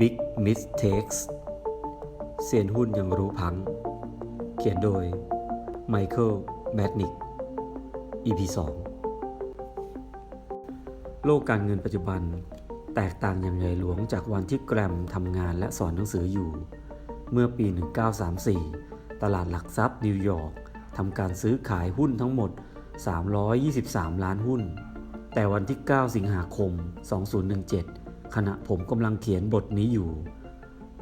Big Mistakes เซียนหุ้นยังรู้พัง เขียนโดยไมเคิลแมดนิก EP 2 โลกการเงินปัจจุบัน แตกต่างอย่างใหญ่หลวงจากวันที่แกรมทำงานและสอนหนังสืออยู่ เมื่อปี 1934 ตลาดหลักทรัพย์นิวยอร์กทำการซื้อขายหุ้นทั้งหมด 323 ล้านหุ้น แต่วันที่ 9 สิงหาคม 2017 ขณะผมกำลังเขียนบทนี้อยู่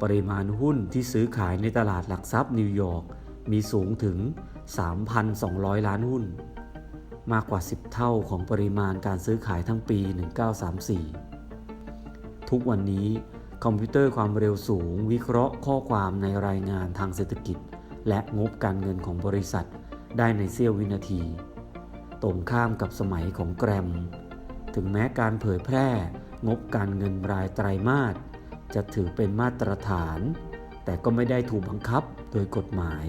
ปริมาณหุ้นที่ซื้อขายในตลาดหลักทรัพย์นิวยอร์กมีสูงถึง 3,200 ล้านหุ้น มากกว่า 10 เท่าของปริมาณการซื้อขายทั้งปี 1934 ทุกวันนี้คอมพิวเตอร์ความเร็วสูง วิเคราะห์ข้อความในรายงานทางเศรษฐกิจ และงบการเงินของบริษัทได้ในเสี้ยววินาที ตรงข้ามกับสมัยของแกรม ถึงแม้การเผยแพร่ งบการเงินรายไตรมาสจะถือเป็นมาตรฐาน แต่ก็ไม่ได้ถูกบังคับโดยกฎหมาย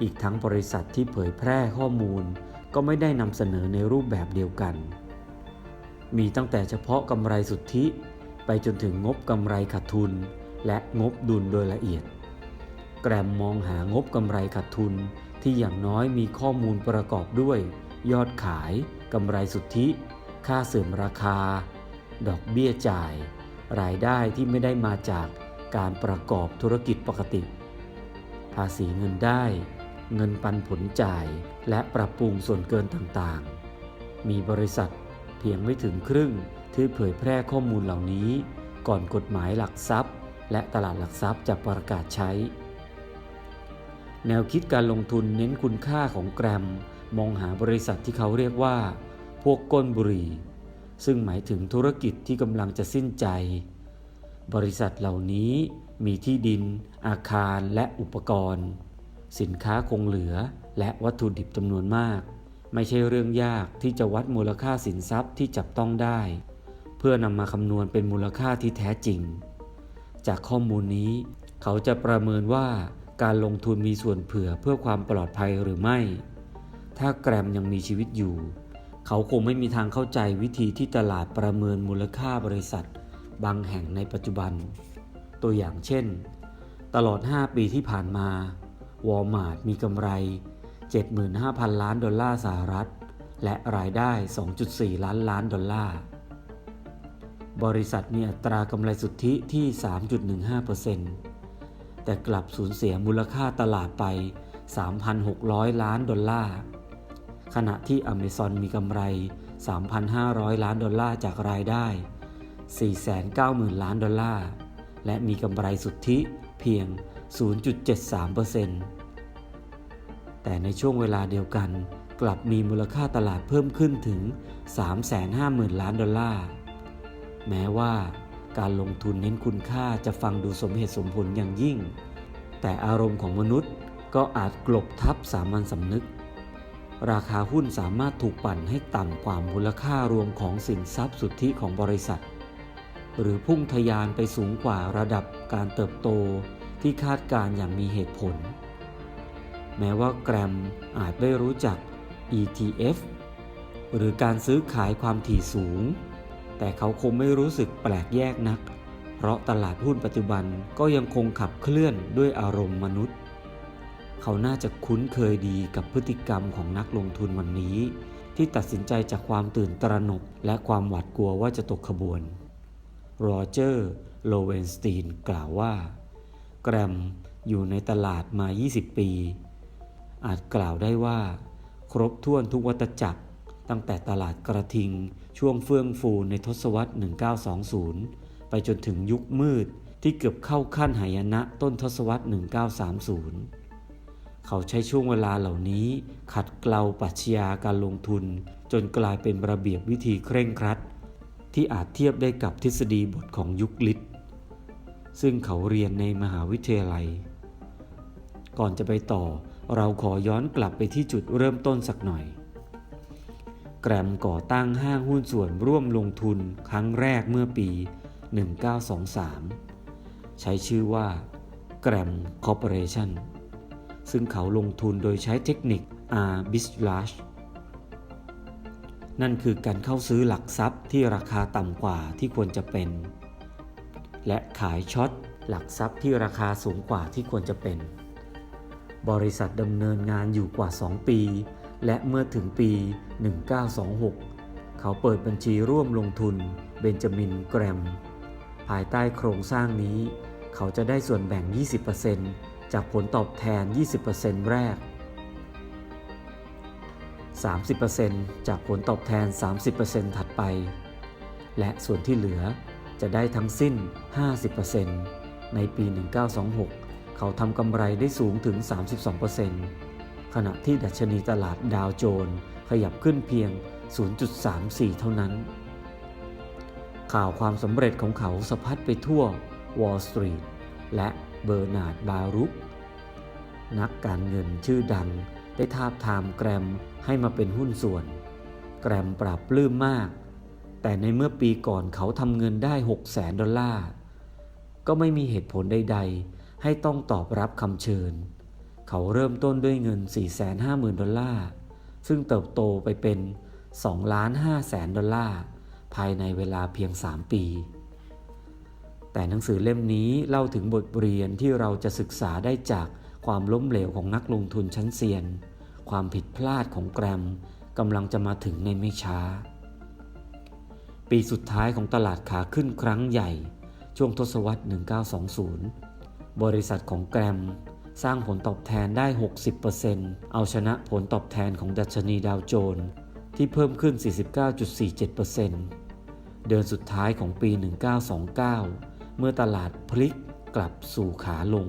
อีกทั้งบริษัทที่เผยแพร่ข้อมูลก็ไม่ได้นำเสนอในรูปแบบเดียวกัน มีตั้งแต่เฉพาะกำไรสุทธิ ไปจนถึงงบกำไรขาดทุน และงบดุลโดยละเอียด แกรมมองหางบกำไรขาดทุนที่อย่างน้อยมีข้อมูลประกอบด้วย ยอดขายกำไรสุทธิ ค่าเสื่อมราคา ดอกเบี้ยจ่าย รายได้ที่ไม่ได้มาจากการประกอบธุรกิจปกติ ภาษีเงินได้ เงินปันผลจ่ายและปรับปรุงส่วนเกินต่างๆ มีบริษัทเพียงไม่ถึงครึ่งที่เผยแพร่ข้อมูลเหล่านี้ ก่อนกฎหมายหลักทรัพย์ และตลาดหลักทรัพย์จะประกาศใช้ แนวคิดการลงทุนเน้นคุณค่าของแกรม มองหาบริษัทที่เขาเรียกว่า พวกก้นบุหรี่ ซึ่งหมายถึงธุรกิจที่กำลังจะสิ้นใจ บริษัทเหล่านี้มีที่ดิน อาคารและอุปกรณ์ สินค้าคงเหลือและวัตถุดิบจำนวนมาก ไม่ใช่เรื่องยากที่จะวัดมูลค่าสินทรัพย์ที่จับต้องได้ เพื่อนำมาคำนวณเป็นมูลค่าที่แท้จริง จากข้อมูลนี้ เขาจะประเมินว่าการลงทุนมีส่วนเผื่อเพื่อความปลอดภัยหรือไม่ ถ้าแกรมยังมีชีวิตอยู่ เขาคงไม่มีทางเข้าใจวิธีที่ตลาดประเมินมูลค่าบริษัท บางแห่งในปัจจุบัน ตัวอย่างเช่น ตลอด 5 ปีที่ผ่านมาวอลมาร์ทมีกำไร 75,000 ล้านดอลลาร์สหรัฐ และรายได้ 2.4 ล้านล้านดอลลาร์ บริษัทมีอัตรากำไรสุทธิที่ 3.15%แต่กลับสูญเสียมูลค่าตลาดไป 3,600 ล้านดอลลาร์ ขณะที่อเมซอนมีกำไร 3,500 ล้านดอลลาร์จากรายได้ 490,000 ล้านดอลลาร์ และมีกำไรสุทธิเพียง 0.73%แต่ในช่วงเวลาเดียวกันกลับมีมูลค่าตลาดเพิ่มขึ้นถึง 350,000 ล้านดอลลาร์ แม้ว่าการลงทุนเน้นคุณค่าจะฟังดูสมเหตุสมผลอย่างยิ่ง แต่อารมณ์ของมนุษย์ก็อาจกลบทับสามัญสำนึก ราคาหุ้นสามารถถูกปั่นให้ต่ำกว่ามูลค่ารวมของสินทรัพย์สุทธิของบริษัท หรือพุ่งทะยานไปสูงกว่าระดับการเติบโตที่คาดการ์อย่างมีเหตุผล แม้ว่าแกรมอาจไม่รู้จัก ETF หรือการซื้อขายความถี่สูง แต่เขาคงไม่รู้สึกแปลกแยกนัก เพราะตลาดหุ้นปัจจุบันก็ยังคงขับเคลื่อนด้วยอารมณ์มนุษย์ เขาน่าจะคุ้นเคยดีกับพฤติกรรมของนักลงทุนวันนี้ ที่ตัดสินใจจากความตื่นตระหนก และความหวาดกลัวว่าจะตกขบวน โรเจอร์ โลเวนสตีนกล่าวว่า แกรมอยู่ในตลาดมา 20 ปี อาจกล่าวได้ว่า ครบถ้วนทุกวัตจักร ตั้งแต่ตลาดกระทิง ช่วงเฟื่องฟูในทศวรรษ 1920 ไปจนถึงยุคมืดที่เกือบเข้าขั้นหายนะต้นทศวรรษ 1930 เขาใช้ช่วงเวลาเหล่านี้ ขัดเกลาปรัชญาการลงทุน จนกลายเป็นระเบียบวิธีเคร่งครัด ที่อาจเทียบได้กับทฤษฎีบทของยุคลิศซึ่งเขาเรียนในมหาวิทยาลัย ก่อนจะไปต่อเราขอย้อนกลับไปที่จุดเริ่มต้นสักหน่อย แกรมก่อตั้งห้างหุ้นส่วนร่วมลงทุนครั้งแรกเมื่อปี 1923 ใช้ชื่อว่าแกรมคอร์ปอเรชั่น ซึ่งเขาลงทุนโดยใช้เทคนิค arbitrage นั่นคือการเข้าซื้อหลักทรัพย์ที่ราคาต่ำกว่าที่ควรจะเป็น และขายช็อตหลักทรัพย์ที่ราคาสูงกว่าที่ควรจะเป็น บริษัทดำเนินงานอยู่กว่า 2 ปี และเมื่อถึงปี 1926 เขาเปิดบัญชีร่วมลงทุนเบนจามินแกรม ภายใต้โครงสร้างนี้ เขาจะได้ส่วนแบ่ง 20% จากผลตอบแทน 20%แรก 30%จากผลตอบแทน 30%ถัดไป และส่วนที่เหลือจะได้ทั้งสิ้น 50%ในปี 1926 เขาทำกำไรได้สูงถึง 32%ขณะที่ดัชนีตลาดดาวโจนส์ขยับขึ้นเพียง 0.34 เท่านั้น ข่าวความสำเร็จของเขาสะพัดไปทั่ววอลล์สตรีทและ เบอร์นาร์ดบารุก นักการเงินชื่อดังได้ทาบทามแกรมให้มาเป็นหุ้นส่วน แกรมปรับปลื้มมาก แต่ในเมื่อปีก่อนเขาทำเงินได้6แสนดอลลาร์ ก็ไม่มีเหตุผลใด ๆ ให้ต้องตอบรับคำเชิญ เขาเริ่มต้นด้วยเงิน 450,000 ดอลลาร์ ซึ่งเติบโตไปเป็น2ล้าน5แสนดอลลาร์ ภายในเวลาเพียง 3 ปี แต่หนังสือเล่มนี้เล่าถึงบทเรียนที่เราจะศึกษาได้จากความล้มเหลวของนักลงทุนชั้นเซียน ความผิดพลาดของแกรมกำลังจะมาถึงในไม่ช้า ปีสุดท้ายของตลาดขาขึ้นครั้งใหญ่ ช่วงทศวรรษ 1920 บริษัทของแกรมสร้างผลตอบแทนได้ 60%เอาชนะผลตอบแทนของดัชนีดาวโจนส์ที่เพิ่มขึ้น 49.47%เดือนสุดท้ายของปี 1929 เมื่อตลาดพลิกกลับสู่ขาลง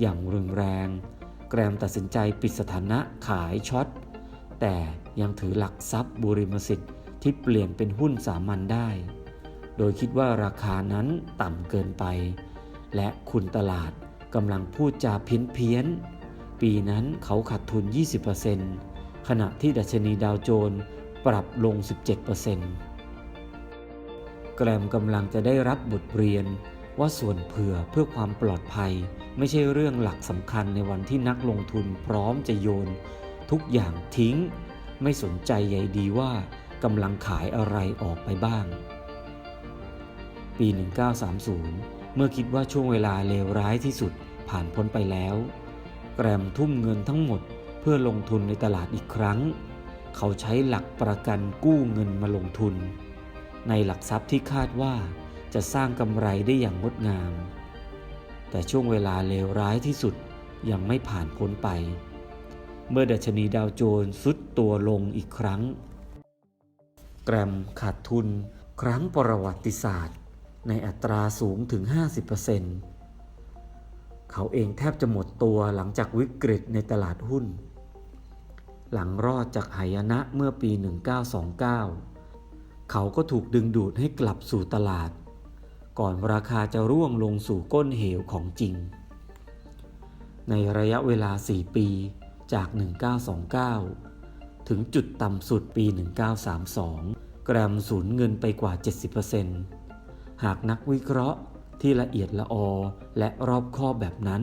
อย่างรุนแรง แกรมตัดสินใจปิดสถานะขายช็อต แต่ยังถือหลักทรัพย์บุริมสิทธิ์ที่เปลี่ยนเป็นหุ้นสามัญได้ โดยคิดว่าราคานั้นต่ำเกินไป และคุณตลาดกำลังพูดจาเพี้ยนเพี้ยนๆปีนั้นเขาขาดทุน 20%ขณะที่ดัชนีดาวโจนส์ปรับลง 17%แกรมกำลังจะได้รับบทเรียน ว่าส่วนเผื่อเพื่อความปลอดภัย ไม่ใช่เรื่องหลักสำคัญในวันที่นักลงทุนพร้อมจะโยน ทุกอย่างทิ้ง ไม่สนใจใยดีว่ากำลังขายอะไรออกไปบ้าง ปี 1930 เมื่อคิดว่าช่วงเวลาเลวร้ายที่สุดผ่านพ้นไปแล้ว แกรมทุ่มเงินทั้งหมดเพื่อลงทุนในตลาดอีกครั้ง เขาใช้หลักประกันกู้เงินมาลงทุน ในหลักทรัพย์ที่คาดว่า จะสร้างกำไรได้อย่างงดงาม แต่ช่วงเวลาเลวร้ายที่สุดยังไม่ผ่านพ้นไป เมื่อดัชนีดาวโจนส์ซุดตัวลงอีกครั้ง แกรมขาดทุนครั้งประวัติศาสตร์ ในอัตราสูงถึง 50%เขาเองแทบจะหมดตัวหลังจากวิกฤตในตลาดหุ้น หลังรอดจากหายนะเมื่อปี 1929 เขาก็ถูกดึงดูดให้กลับสู่ตลาด ก่อนราคาจะร่วงลงสู่ก้นเหวของจริง ในระยะเวลา 4 ปีจาก 1929 ถึงจุดต่ำสุดปี 1932 แกรมสูญเงินไปกว่า 70%หากนักวิเคราะห์ที่ละเอียดละออและรอบคอบแบบนั้น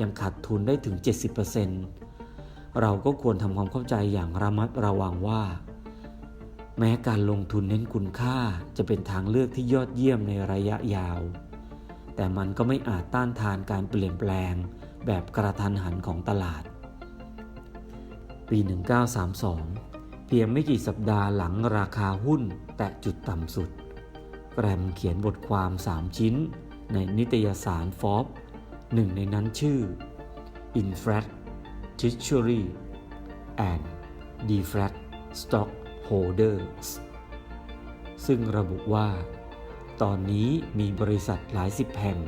ยังขาดทุนได้ถึง 70%เราก็ควรทำความเข้าใจอย่างระมัดระวังว่า แม้การลงทุนเน้นคุณค่าจะเป็นทางเลือกที่ยอดเยี่ยมในระยะยาว แต่มันก็ไม่อาจต้านทานการเปลี่ยนแปลงแบบกระทันหันของตลาด ปี 1932 เพียงไม่กี่สัปดาห์หลังราคาหุ้นแตะจุดต่ำสุด แกรมเขียนบทความ 3 ชิ้น ในนิตยสารฟอบหนึ่งในนั้นชื่อ Inflat Treasury and Deflat Holders ซึ่งระบุว่า ตอนนี้มีบริษัทหลายสิบแห่ง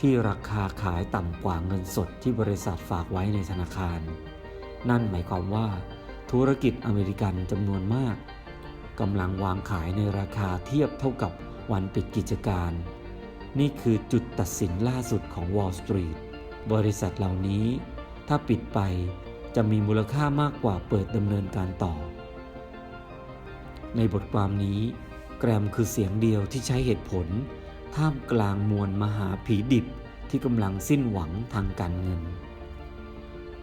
ที่ราคาขายต่ำกว่าเงินสดที่บริษัทฝากไว้ในธนาคาร นั่นหมายความว่า ธุรกิจอเมริกันจำนวนมากกำลังวางขายในราคาเทียบเท่ากับวันปิดกิจการ นี่คือจุดตัดสินล่าสุดของ Wall Street บริษัทเหล่านี้ ถ้าปิดไปจะมีมูลค่ามากกว่าเปิดดำเนินการต่อ ในบทความนี้ แกรมคือเสียงเดียวที่ใช้เหตุผล ท่ามกลางมวลมหาผีดิบที่กำลังสิ้นหวังทางการเงิน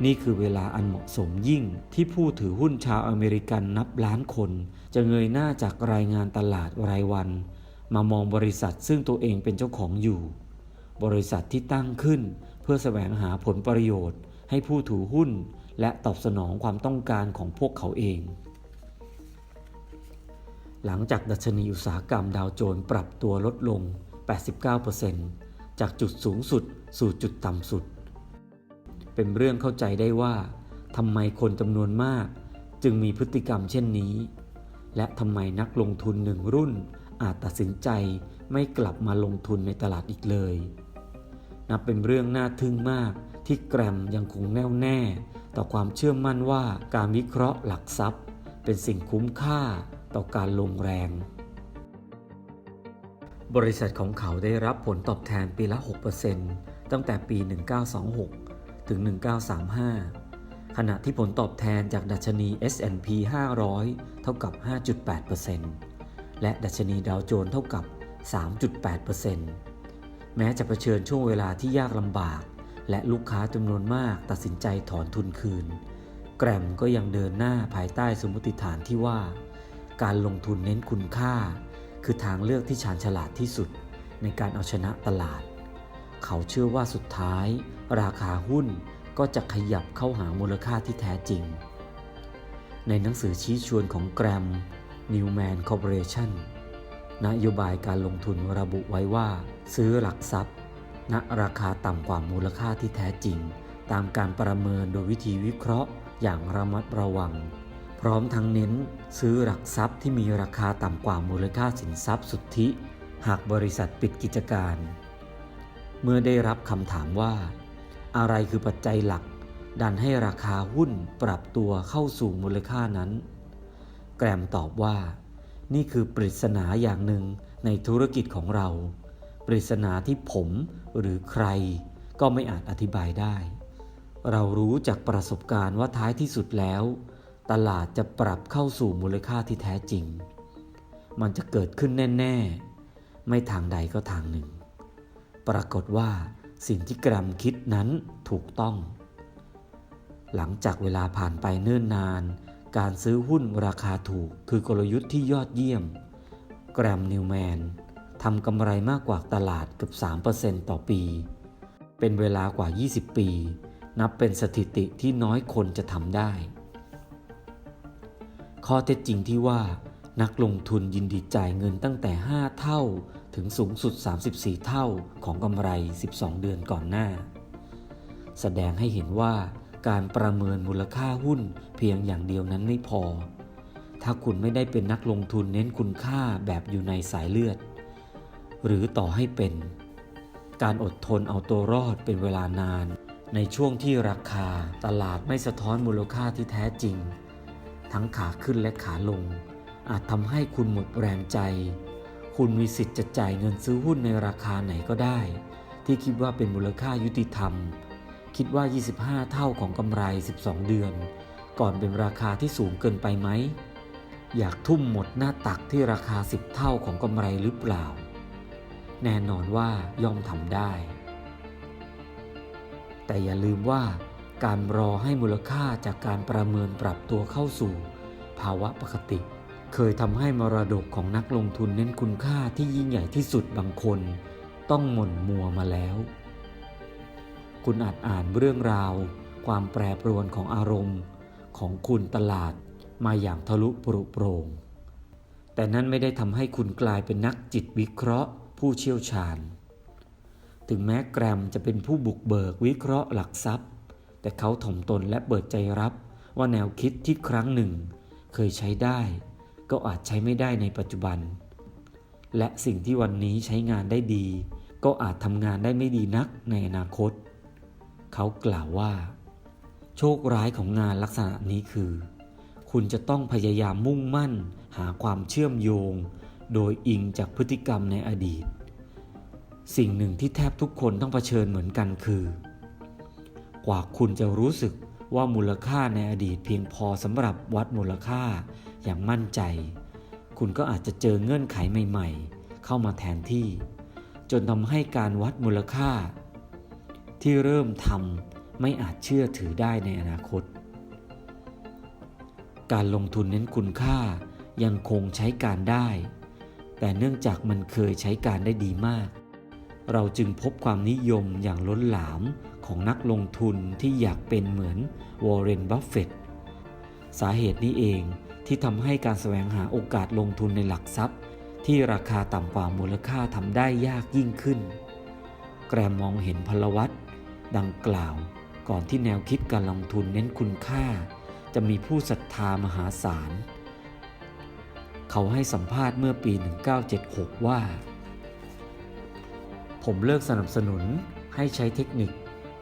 นี่คือเวลาอันเหมาะสมยิ่งที่ผู้ถือหุ้นชาวอเมริกันนับล้านคน จะเงยหน้าจากรายงานตลาดรายวัน มามองบริษัทซึ่งตัวเองเป็นเจ้าของอยู่ บริษัทที่ตั้งขึ้น เพื่อแสวงหาผลประโยชน์ ให้ผู้ถือหุ้น และตอบสนองความต้องการของพวกเขาเอง หลังจากดัชนีอุตสาหกรรมดาวโจนส์ปรับตัวลดลง 89%จากจุดสูงสุดสู่จุดต่ำสุด เป็นเรื่องเข้าใจได้ว่าทำไมคนจำนวนมากจึงมีพฤติกรรมเช่นนี้ และทำไมนักลงทุนหนึ่งรุ่นอาจตัดสินใจไม่กลับมาลงทุนในตลาดอีกเลย นับเป็นเรื่องน่าทึ่งมากที่แกรมยังคงแน่วแน่ ต่อความเชื่อมั่นว่าการวิเคราะห์หลักทรัพย์ เป็นสิ่งคุ้มค่า ต่อการลงแรง บริษัทของเขาได้รับผลตอบแทนปีละ 6%ตั้งแต่ปี 1926 ถึง 1935 ขณะที่ผลตอบแทนจากดัชนี S&P 500 เท่ากับ 5.8%และดัชนีดาวโจนส์เท่ากับ 3.8%แม้จะเผชิญช่วงเวลาที่ยากลำบาก และลูกค้าจำนวนมากตัดสินใจถอนทุนคืน แกรมก็ยังเดินหน้าภายใต้สมมติฐานที่ว่า การลงทุนเน้นคุณค่า คือทางเลือกที่ชาญฉลาดที่สุดในการเอาชนะตลาด เขาเชื่อว่าสุดท้าย ราคาหุ้นก็จะขยับเข้าหามูลค่าที่แท้จริง ในหนังสือชี้ชวนของแกรม Newman Corporation นโยบายการลงทุนระบุไว้ว่า ซื้อหลักทรัพย์ ณราคาต่ำกว่ามูลค่าที่แท้จริง ตามการประเมินโดยวิธีวิเคราะห์อย่างระมัดระวัง พร้อมทั้งเน้นซื้อหลักทรัพย์ที่มีราคาต่ำกว่ามูลค่าสินทรัพย์สุทธิ หากบริษัทปิดกิจการ เมื่อได้รับคำถามว่า อะไรคือปัจจัยหลัก ดันให้ราคาหุ้นปรับตัวเข้าสู่มูลค่านั้น แกรมตอบว่า นี่คือปริศนาอย่างหนึ่งในธุรกิจของเรา ปริศนาที่ผมหรือใคร ก็ไม่อาจอธิบายได้ เรารู้จากประสบการณ์ว่าท้ายที่สุดแล้ว ตลาดจะปรับเข้าสู่มูลค่าที่แท้จริง มันจะเกิดขึ้นแน่ ๆ ไม่ทางใดก็ทางหนึ่ง ปรากฏว่าสิ่งที่แกรมคิดนั้นถูกต้อง หลังจากเวลาผ่านไปเนิ่นนาน การซื้อหุ้นราคาถูกคือกลยุทธ์ที่ยอดเยี่ยม แกรมนิวแมนทำกำไรมากกว่าตลาดเกือบ 3%ต่อปี เป็นเวลากว่า 20 ปี นับเป็นสถิติที่น้อยคนจะทำได้ ข้อเท็จจริงที่ว่า นักลงทุนยินดีจ่ายเงินตั้งแต่ 5 เท่าถึงสูงสุด 34 เท่าของกำไร 12 เดือนก่อนหน้า แสดงให้เห็นว่าการประเมินมูลค่าหุ้นเพียงอย่างเดียวนั้นไม่พอ ถ้าคุณไม่ได้เป็นนักลงทุนเน้นคุณค่าแบบอยู่ในสายเลือด หรือต่อให้เป็น การอดทนเอาตัวรอดเป็นเวลานาน ในช่วงที่ราคาตลาดไม่สะท้อนมูลค่าที่แท้จริง ทั้งขาขึ้นและขาลง อาจทำให้คุณหมดแรงใจ คุณมีสิทธิ์จะจ่ายเงินซื้อหุ้นในราคาไหนก็ได้ ที่คิดว่าเป็นมูลค่ายุติธรรม คิดว่า 25 เท่าของกำไร 12 เดือน ก่อนเป็นราคาที่สูงเกินไปไหม อยากทุ่มหมดหน้าตักที่ราคา 10 เท่าของกำไรหรือเปล่า แน่นอนว่าย่อมทำได้ แต่อย่าลืมว่า การรอให้มูลค่าจากการประเมินปรับตัวเข้าสู่ ภาวะปกติ เคยทำให้มรดกของนักลงทุนเน้นคุณค่าที่ยิ่งใหญ่ที่สุดบางคน ต้องหม่นมัวมาแล้ว คุณอาจอ่านเรื่องราว ความแปรปรวนของอารมณ์ ของคุณตลาดมาอย่างทะลุปรุโปร่งแต่นั่นไม่ได้ทำให้คุณกลายเป็นนักจิตวิเคราะห์ ผู้เชี่ยวชาญ ถึงแม้แกรมจะเป็นผู้บุกเบิกวิเคราะห์หลักทรัพย์ แต่เขาถ่อมตนและเปิดใจรับว่าแนวคิดที่ครั้งหนึ่ง เคยใช้ได้ ก็อาจใช้ไม่ได้ในปัจจุบัน และสิ่งที่วันนี้ใช้งานได้ดี ก็อาจทำงานได้ไม่ดีนักในอนาคต เขากล่าวว่า โชคร้ายของงานลักษณะนี้คือ คุณจะต้องพยายามมุ่งมั่น หาความเชื่อมโยง โดยอิงจากพฤติกรรมในอดีต สิ่งหนึ่งที่แทบทุกคนต้องเผชิญเหมือนกันคือ กว่าคุณจะรู้สึกว่ามูลค่าในอดีตเพียงพอสำหรับวัดมูลค่าอย่างมั่นใจ คุณก็อาจจะเจอเงื่อนไขใหม่ ๆ เข้ามาแทนที่ จนทำให้การวัดมูลค่า ที่เริ่มทำไม่อาจเชื่อถือได้ในอนาคต การลงทุนเน้นคุณค่ายังคงใช้การได้ แต่เนื่องจากมันเคยใช้การได้ดีมาก เราจึงพบความนิยมอย่างล้นหลามของนักลงทุนที่อยากเป็นเหมือนวอร์เรน บัฟเฟตต์สาเหตุนี้เองที่ทำให้การแสวงหาโอกาสลงทุนในหลักทรัพย์ ที่ราคาต่ำกว่ามูลค่าทำได้ยากยิ่งขึ้น แกรมมองเห็นพลวัตดังกล่าวก่อนที่แนวคิดการลงทุนเน้นคุณค่า จะมีผู้ศรัทธามหาศาล เขาให้สัมภาษณ์เมื่อปี 1976 ว่า ผมเลิกสนับสนุนให้ใช้เทคนิค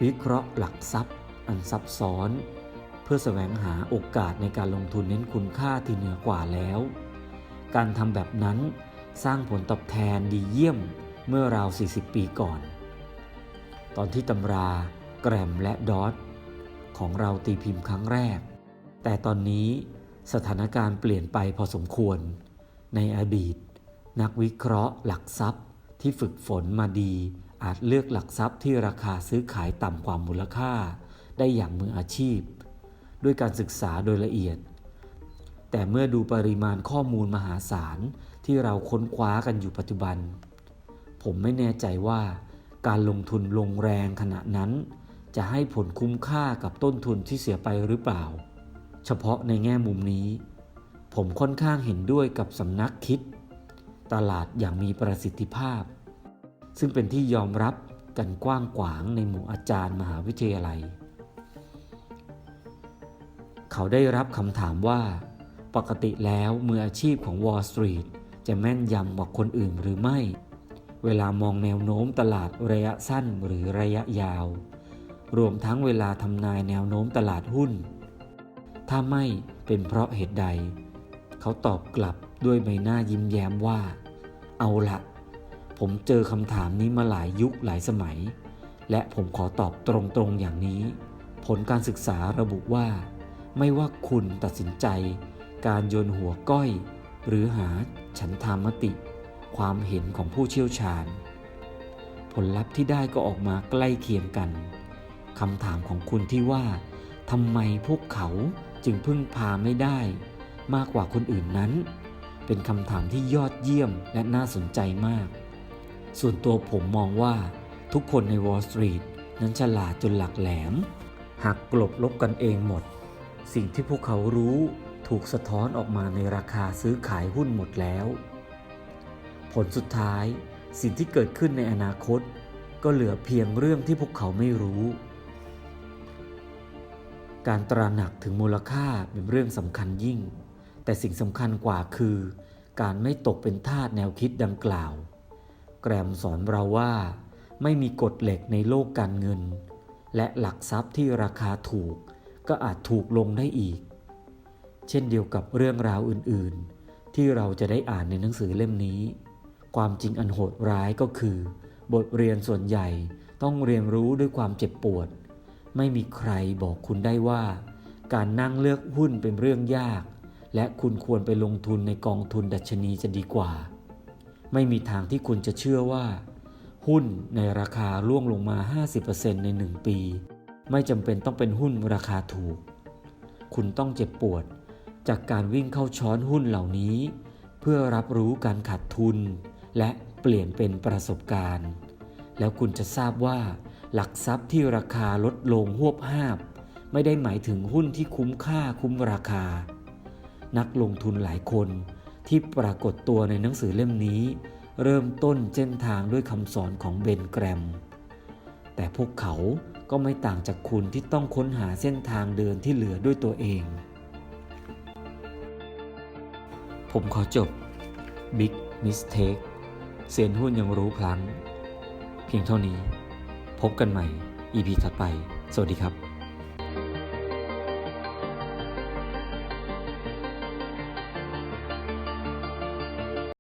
วิเคราะห์หลักทรัพย์ อันซับซ้อน เพื่อแสวงหาโอกาสในการลงทุนเน้นคุณค่าที่เหนือกว่าแล้ว การทำแบบนั้นสร้างผลตอบแทนดีเยี่ยมเมื่อราว 40 ปีก่อน ตอนที่ตำราแกรมและดอทของเราตีพิมพ์ครั้งแรก แต่ตอนนี้สถานการณ์เปลี่ยนไปพอสมควร ในอดีต นักวิเคราะห์หลักทรัพย์ ที่ฝึกฝนมาดี อาจเลือกหลักทรัพย์ที่ราคาซื้อขายต่ำกว่ามูลค่า ได้อย่างมืออาชีพ ด้วยการศึกษาโดยละเอียด แต่เมื่อดูปริมาณข้อมูลมหาศาลที่เราค้นคว้ากันอยู่ปัจจุบัน ผมไม่แน่ใจว่าการลงทุนลงแรงขณะนั้น จะให้ผลคุ้มค่ากับต้นทุนที่เสียไปหรือเปล่า เฉพาะในแง่มุมนี้ ผมค่อนข้างเห็นด้วยกับสำนักคิด ตลาดอย่างมีประสิทธิภาพ ซึ่งเป็นที่ยอมรับกันกว้างขวางในหมู่อาจารย์มหาวิทยาลัย เขาได้รับคำถามว่า ปกติแล้วมืออาชีพของ Wall Street จะแม่นยำกว่าคนอื่นหรือไม่ เวลามองแนวโน้มตลาดระยะสั้นหรือระยะยาว รวมทั้งเวลาทำนายแนวโน้มตลาดหุ้น ถ้าไม่เป็นเพราะเหตุใด เขาตอบกลับด้วยใบหน้ายิ้มแย้มว่า เอาละผมเจอคำถามนี้มาหลายยุคหลายสมัย และผมขอตอบตรงๆอย่างนี้ ผลการศึกษาระบุว่า ไม่ว่าคุณตัดสินใจ การโยนหัวก้อย หรือหาฉันทามติ ความเห็นของผู้เชี่ยวชาญ ผลลัพธ์ที่ได้ก็ออกมาใกล้เคียงกันคำถามของคุณที่ว่าทำไมพวกเขาจึงพึ่งพาไม่ได้ มากกว่าคนอื่นนั้น เป็นคำถามที่ยอดเยี่ยมและน่าสนใจมาก ส่วนตัวผมมองว่าทุกคนใน Wall Street นั้นฉลาดจนหลักแหลมหักกลบลบกันเองหมด สิ่งที่พวกเขารู้ถูกสะท้อนออกมาในราคาซื้อขายหุ้นหมดแล้ว ผลสุดท้ายสิ่งที่เกิดขึ้นในอนาคต ก็เหลือเพียงเรื่องที่พวกเขาไม่รู้ การตระหนักถึงมูลค่าเป็นเรื่องสำคัญยิ่ง แต่สิ่งสำคัญกว่าคือการไม่ตกเป็นทาสแนวคิดดังกล่าว แกรมสอนเราว่าไม่มีกฎเหล็กในโลกการเงิน และหลักทรัพย์ที่ราคาถูกก็อาจถูกลงได้อีก เช่นเดียวกับเรื่องราวอื่นๆ ที่เราจะได้อ่านในหนังสือเล่มนี้ ความจริงอันโหดร้ายก็คือ บทเรียนส่วนใหญ่ต้องเรียนรู้ด้วยความเจ็บปวด ไม่มีใครบอกคุณได้ว่า การนั่งเลือกหุ้นเป็นเรื่องยาก และคุณควรไปลงทุนในกองทุนดัชนีจะดีกว่า ไม่มีทางที่คุณจะเชื่อว่า หุ้นในราคาร่วงลงมา 50%ใน 1 ปี ไม่จำเป็นต้องเป็นหุ้นราคาถูก คุณต้องเจ็บปวด จากการวิ่งเข้าช้อนหุ้นเหล่านี้ เพื่อรับรู้การขาดทุน และเปลี่ยนเป็นประสบการณ์ แล้วคุณจะทราบว่า หลักทรัพย์ที่ราคาลดลงหวบห้าบ ไม่ได้หมายถึงหุ้นที่คุ้มค่าคุ้มราคา นักลงทุนหลายคน ที่ปรากฏตัวในหนังสือเล่มนี้ เริ่มต้นเส้นทางด้วยคำสอนของเบนแกรม แต่พวกเขาก็ไม่ต่างจากคุณที่ต้องค้นหาเส้นทางเดินที่เหลือด้วยตัวเอง ผมขอจบ Big Mistake เซียนหุ้นยังรู้พลัง เพียงเท่านี้ พบกันใหม่ EP ถัดไป สวัสดีครับ